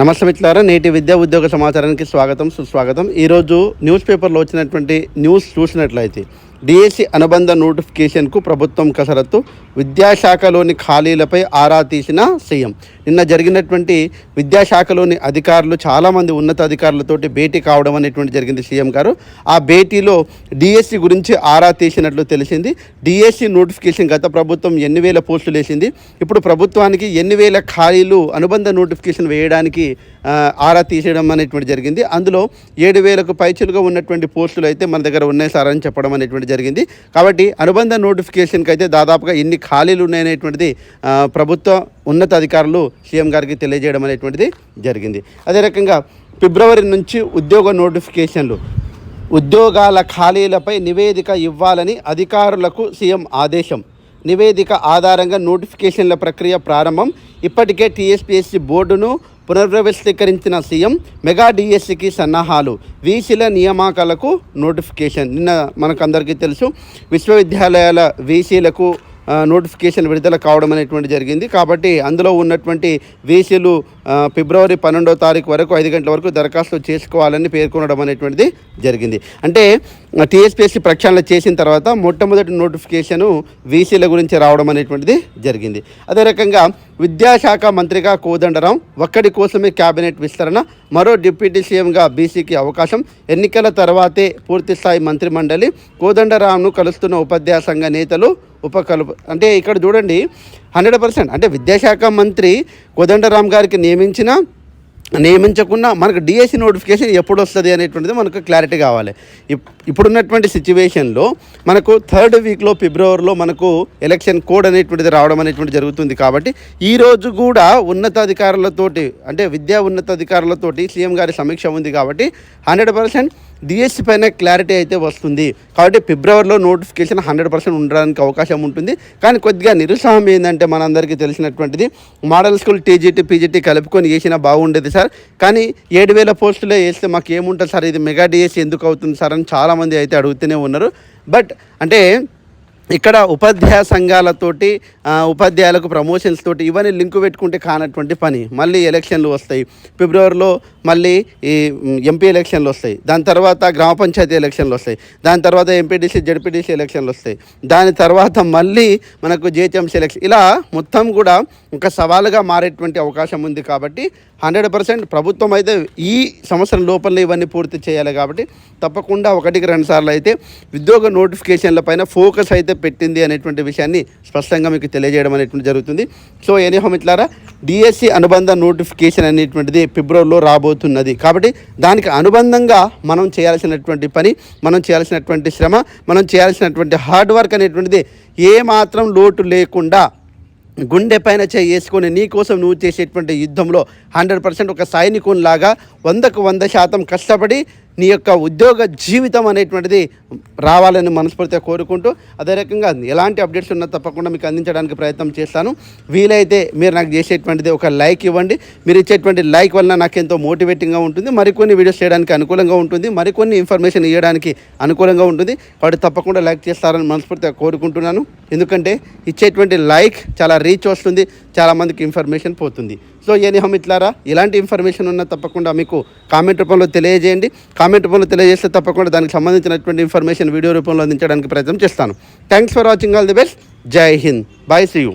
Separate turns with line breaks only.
నమస్తే మిత్రులారా నేటి విద్యా ఉద్యోగ సమాచారానికి స్వాగతం సుస్వాగతం. ఈరోజు న్యూస్ పేపర్లో వచ్చినటువంటి న్యూస్ చూసినట్లయితే డిఎస్సి అనుబంధ నోటిఫికేషన్కు ప్రభుత్వం కసరత్తు విద్యాశాఖలోని ఖాళీలపై ఆరా తీసిన సీఎం. నిన్న జరిగినటువంటి విద్యాశాఖలోని అధికారులు చాలామంది ఉన్నత అధికారులతోటి భేటీ కావడం అనేటువంటి జరిగింది సీఎం గారు. ఆ భేటీలో డిఎస్సి గురించి ఆరా తీసినట్లు తెలిసింది. డిఎస్సి నోటిఫికేషన్ గత ప్రభుత్వం ఎన్ని వేల పోస్టులు వేసింది. ఇప్పుడు ప్రభుత్వానికి ఎన్ని వేల ఖాళీలు అనుబంధ నోటిఫికేషన్ వేయడానికి ఆరా తీసేయడం అనేటువంటి జరిగింది. అందులో ఏడు వేలకు పైచులుగా ఉన్నటువంటి పోస్టులు అయితే మన దగ్గర ఉన్నాయి సార్ అని చెప్పడం అనేటువంటి జరిగింది. కాబట్టి అనుబంధ నోటిఫికేషన్కి అయితే దాదాపుగా ఎన్ని ఖాళీలు ఉన్నాయనేటువంటిది ప్రభుత్వ ఉన్నత అధికారులు సీఎం గారికి తెలియజేయడం అనేటువంటిది జరిగింది. అదే రకంగా ఫిబ్రవరి నుంచి ఉద్యోగ నోటిఫికేషన్లు ఉద్యోగాల ఖాళీలపై నివేదిక ఇవ్వాలని అధికారులకు సీఎం ఆదేశం. నివేదిక ఆధారంగా నోటిఫికేషన్ల ప్రక్రియ ప్రారంభం. ఇప్పటికే టీఎస్పీఎస్సీ బోర్డును పునర్వ్యవస్థీకరించిన సీఎం మెగా డిఎస్సికి సన్నాహాలు. వీసీల నియామకాలకు నోటిఫికేషన్. నిన్న మనకందరికీ తెలుసు విశ్వవిద్యాలయాల వీసీలకు నోటిఫికేషన్ విడుదల కావడం అనేటువంటి జరిగింది. కాబట్టి అందులో ఉన్నటువంటి వీసీలు ఫిబ్రవరి పన్నెండో తారీఖు వరకు ఐదు గంటల వరకు దరఖాస్తు చేసుకోవాలని పేర్కొనడం అనేటువంటిది జరిగింది. అంటే టీఎస్పీఎస్సీ ప్రక్షాళన చేసిన తర్వాత మొట్టమొదటి నోటిఫికేషను వీసీల గురించి రావడం అనేటువంటిది జరిగింది. అదే రకంగా విద్యాశాఖ మంత్రిగా కోదండరాం ఒక్కడి కోసమే కేబినెట్ విస్తరణ మరో డిప్యూటీ సీఎంగా బీసీకి అవకాశం ఎన్నికల తర్వాతే పూర్తిస్థాయి మంత్రి మండలి కోదండరాంను కలుస్తున్న ఉపాధ్యాయ సంఘ నేతలు ఉపకల్ప అంటే ఇక్కడ చూడండి హండ్రెడ్ పర్సెంట్. అంటే విద్యాశాఖ మంత్రి కోదండరామ్ గారికి నియమించిన నియమించకుండా మనకు డిఎస్సి నోటిఫికేషన్ ఎప్పుడు వస్తుంది అనేటువంటిది మనకు క్లారిటీ కావాలి. ఇప్- ఇప్పుడున్నటువంటి సిచ్యువేషన్లో మనకు థర్డ్ వీక్లో ఫిబ్రవరిలో మనకు ఎలక్షన్ కోడ్ అనేటువంటిది రావడం అనేటువంటి జరుగుతుంది కాబట్టి ఈ రోజు కూడా ఉన్నతాధికారులతోటి అంటే విద్యా ఉన్నతాధికారులతోటి సీఎం గారి సమీక్ష ఉంది కాబట్టి హండ్రెడ్ పర్సెంట్ డిఎస్సి పైన క్లారిటీ అయితే వస్తుంది. కాబట్టి ఫిబ్రవరిలో నోటిఫికేషన్ హండ్రెడ్ పర్సెంట్ ఉండడానికి అవకాశం ఉంటుంది. కానీ కొద్దిగా నిరుత్సాహం ఏంటంటే మనందరికీ తెలిసినటువంటిది మోడల్ స్కూల్ టీజీటీ పీజీటీ కలుపుకొని వేసినా బాగుండేది సార్. కానీ ఏడు వేల పోస్టులే వేస్తే మాకు ఏముంటుంది సార్? ఇది మెగా డిఎస్సి ఎందుకు అవుతుంది సార్? అని చాలామంది అయితే అడుగుతూనే ఉన్నారు. బట్ అంటే ఇక్కడ ఉపాధ్యాయ సంఘాలతోటి ఉపాధ్యాయులకు ప్రమోషన్స్ తోటి ఇవన్నీ లింకు పెట్టుకుంటే కానటువంటి పని. మళ్ళీ ఎలక్షన్లు వస్తాయి. ఫిబ్రవరిలో మళ్ళీ ఈ ఎంపీ ఎలక్షన్లు వస్తాయి. దాని తర్వాత గ్రామ పంచాయతీ ఎలక్షన్లు వస్తాయి. దాని తర్వాత ఎంపీటీసీ జడ్పీటీసీ ఎలక్షన్లు వస్తాయి. దాని తర్వాత మళ్ళీ మనకు జిహెచ్ఎంసీ ఎలక్షన్ ఇలా మొత్తం కూడా ఇంకా సవాలుగా మారేటువంటి అవకాశం ఉంది కాబట్టి హండ్రెడ్ పర్సెంట్ ప్రభుత్వం అయితే ఈ సంవత్సరం లోపల ఇవన్నీ పూర్తి చేయాలి కాబట్టి తప్పకుండా ఒకటికి రెండు సార్లు అయితే ఉద్యోగ నోటిఫికేషన్ల పైన ఫోకస్ అయితే పెట్టింది అనేటువంటి విషయాన్ని స్పష్టంగా మీకు తెలియజేయడం అనేటువంటి జరుగుతుంది. సో ఎనీ మిత్రులారా డిఎస్సి అనుబంధ నోటిఫికేషన్ అనేటువంటిది ఫిబ్రవరిలో రాబోతున్నది. కాబట్టి దానికి అనుబంధంగా మనం చేయాల్సినటువంటి పని మనం చేయాల్సినటువంటి శ్రమ మనం చేయాల్సినటువంటి హార్డ్ వర్క్ అనేటువంటిది ఏ మాత్రం లోటు లేకుండా గుండె పైన చేయి వేసుకొని నీకోసం నువ్వు చేసేటువంటి యుద్ధంలో హండ్రెడ్ పర్సెంట్ ఒక సైనికునిలాగా వందకు వంద శాతం కష్టపడి నీ యొక్క ఉద్యోగ జీవితం అనేటువంటిది రావాలని మనస్ఫూర్తిగా కోరుకుంటూ అదే రకంగా ఎలాంటి అప్డేట్స్ ఉన్నా తప్పకుండా మీకు అందించడానికి ప్రయత్నం చేస్తాను. వీలైతే మీరు నాకు చేసేటువంటిది ఒక లైక్ ఇవ్వండి. మీరు ఇచ్చేటువంటి లైక్ వలన నాకు ఎంతో మోటివేటింగ్గా ఉంటుంది. మరికొన్ని వీడియోస్ చేయడానికి అనుకూలంగా ఉంటుంది. మరికొన్ని ఇన్ఫర్మేషన్ ఇవ్వడానికి అనుకూలంగా ఉంటుంది. కాబట్టి తప్పకుండా లైక్ చేస్తారని మనస్ఫూర్తిగా కోరుకుంటున్నాను. ఎందుకంటే ఇచ్చేటువంటి లైక్ చాలా రీచ్ వస్తుంది. చాలామందికి ఇన్ఫర్మేషన్ పోతుంది. సో ఏని ఇట్లారా? ఇలాంటి ఇన్ఫర్మేషన్ ఉన్నా తప్పకుండా మీకు కామెంట్ రూపంలో తెలియజేయండి. కామెంట్ రూపంలో తెలియజేస్తే తప్పకుండా దానికి సంబంధించినటువంటి ఇన్ఫర్మేషన్ వీడియో రూపంలో అందించడానికి ప్రయత్నం చేస్తాను. Thanks for watching all the best జై హింద్ బాయ్ సీ యూ